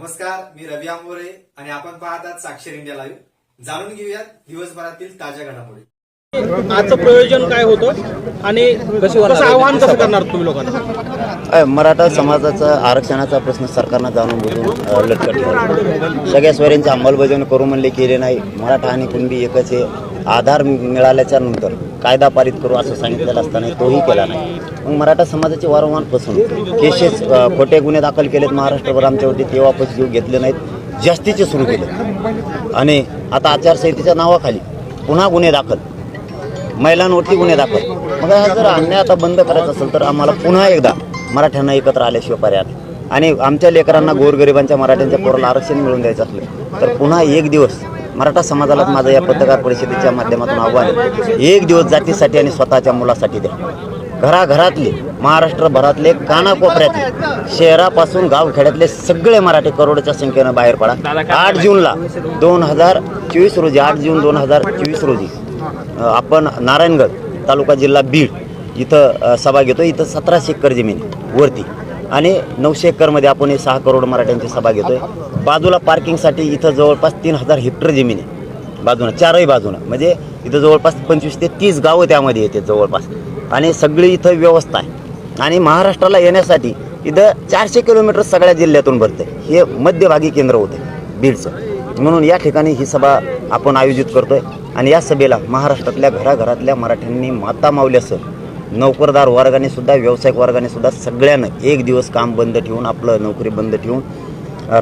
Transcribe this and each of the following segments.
नमस्कार मी रवी आंबोरे आणि आपण पाहतात साक्षर इंडिया लाईव्ह. जाणून घेऊयात दिवसभरातील ताज्या घडामोडी. आजचं प्रयोजन काय होतं आणि कसं आव्हान कसं करणार तुम्ही लोकांना? मराठा समाजाचा आरक्षणाचा प्रश्न सरकारनं जाणून बुजून अ, लटकट ठेवला. सगळ्या स्वरांची अंमलबजावणी करू म्हणले केले नाही. मराठा आणि कुणबी एकच आहे. आधार मिळाल्याच्या नंतर कायदा पारित करू असं सांगितलेलं असताना तोही केला नाही. मग मराठा समाजाची वारंवार फसवणूक केसेस खोटे गुन्हे दाखल केलेत महाराष्ट्रभर आमच्यावरती ते वापस घेऊ घेतले नाहीत जास्तीचे सुरू केले. आणि आता आचारसंहितेच्या नावाखाली पुन्हा गुन्हे दाखल महिलांवरती गुन्हे दाखल. मग हा जर अन्याय आता बंद करायचा असेल तर आम्हाला पुन्हा एकदा मराठ्यांना एकत्र आल्याशिवाय पर्याय आणि आमच्या लेकरांना गोरगरिबांच्या मराठ्यांच्या पोराला आरक्षण मिळवून द्यायचं असलं तर पुन्हा एक दिवस मराठा समाजाला माझं या पत्रकार परिषदेच्या माध्यमातून आव्हान आहे. एक दिवस जातीसाठी आणि स्वतःच्या मुलासाठी द्या. घराघरातले महाराष्ट्रभरातले कानाकोपऱ्यातले शहरापासून गावखेड्यातले सगळे मराठी करोडच्या संख्येनं बाहेर पडा. आठ जूनला दोन हजार चोवीस रोजी आठ जून दोन हजार चोवीस रोजी आपण नारायणगड तालुका जिल्हा बीड इथं सभा घेतो इथं सतराशे एकर जमीन वरती. आणि नऊशे एकरमध्ये आपण हे सहा करोड मराठ्यांची सभा घेतोय. बाजूला पार्किंगसाठी इथं जवळपास तीन हजार हेक्टर जमीन आहे. बाजूनं चारही बाजूनं. म्हणजे इथं जवळपास पंचवीस ते तीस गावं त्यामध्ये येते जवळपास. आणि सगळी इथं व्यवस्था आहे. आणि महाराष्ट्राला येण्यासाठी इथं चारशे किलोमीटर सगळ्या जिल्ह्यातून भरते हे मध्यभागी केंद्र होते बीडचं. म्हणून या ठिकाणी ही सभा आपण आयोजित करतोय. आणि या सभेला महाराष्ट्रातल्या घराघरातल्या मराठ्यांनी माता मावल्यासह नोकरदार वर्गाने सुद्धा व्यावसायिक वर्गाने सुद्धा सगळ्यांना एक दिवस काम बंद ठेवून आपलं नोकरी बंद ठेवून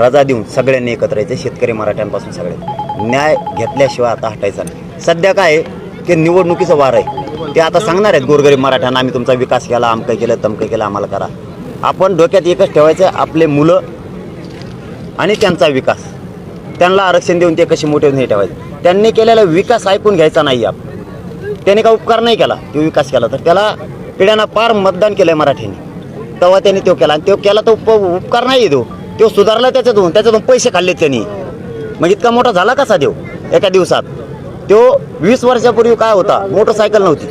रजा देऊन सगळ्यांनी एकत्र यायचे शेतकरी मराठ्यांपासून सगळे. न्याय घेतल्याशिवाय आता हटायचा नाही. सध्या काय आहे की निवडणुकीचं वार आहे. ते आता सांगणार आहेत गोरगरीब मराठ्यांना आम्ही तुमचा विकास केला आमकं केलं तमकं केलं आम्हाला करा. आपण डोक्यात एकच ठेवायचं आपले मुलं आणि त्यांचा विकास. त्यांना आरक्षण देऊन ते कसे मोठे नाही ठेवायचे? त्यांनी केलेला विकास ऐकून घ्यायचा नाही आपण. त्याने का उपकार नाही केला. तो विकास केला. तर त्याला पिढ्यांना फार मतदान केलं आहे मराठीने. तेव्हा त्यांनी तो केला. आणि तो केला तो उप उपकार नाही तो. तो सुधारला त्याच्यातून. त्याच्यातून पैसे खाल्लेत त्यांनी. मग म्हणजे इतका मोठा झाला कसा देव एका दिवसात. तो वीस वर्षापूर्वी काय होता? मोटरसायकल नव्हती.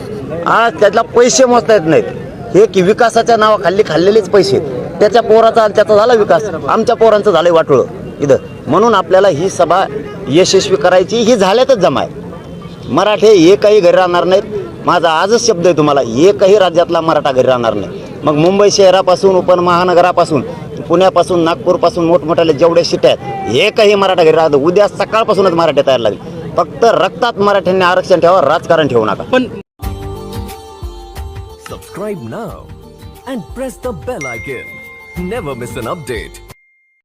आज त्यातला पैसे मोजता येत नाहीत. हे की विकासाच्या नावाखाली खाल्लेलेच पैसे त्याच्या पोराचा त्याचा झाला विकास. आमच्या पोरांचं झालं वाटोळं. इथं. म्हणून आपल्याला ही सभा यशस्वी करायची. ही झाल्यातच जमा आहे मराठे एकही घरी राहणार नाहीत. माझा आजच शब्द आहे तुम्हाला एकही राज्यातला मराठा घरी राहणार नाही. मग मुंबई शहरापासून उपमहानगरापासून पुण्यापासून नागपूरपासून मोठमोठ्याले जेवढे शिट्या आहेत एकही मराठा घरी राहतो उद्या सकाळपासूनच मराठे तयार लागले. फक्त रक्तात मराठ्यांनी आरक्षण ठेवा राजकारण ठेवू नका. पण Subscribe now and press the bell icon. Never miss an update.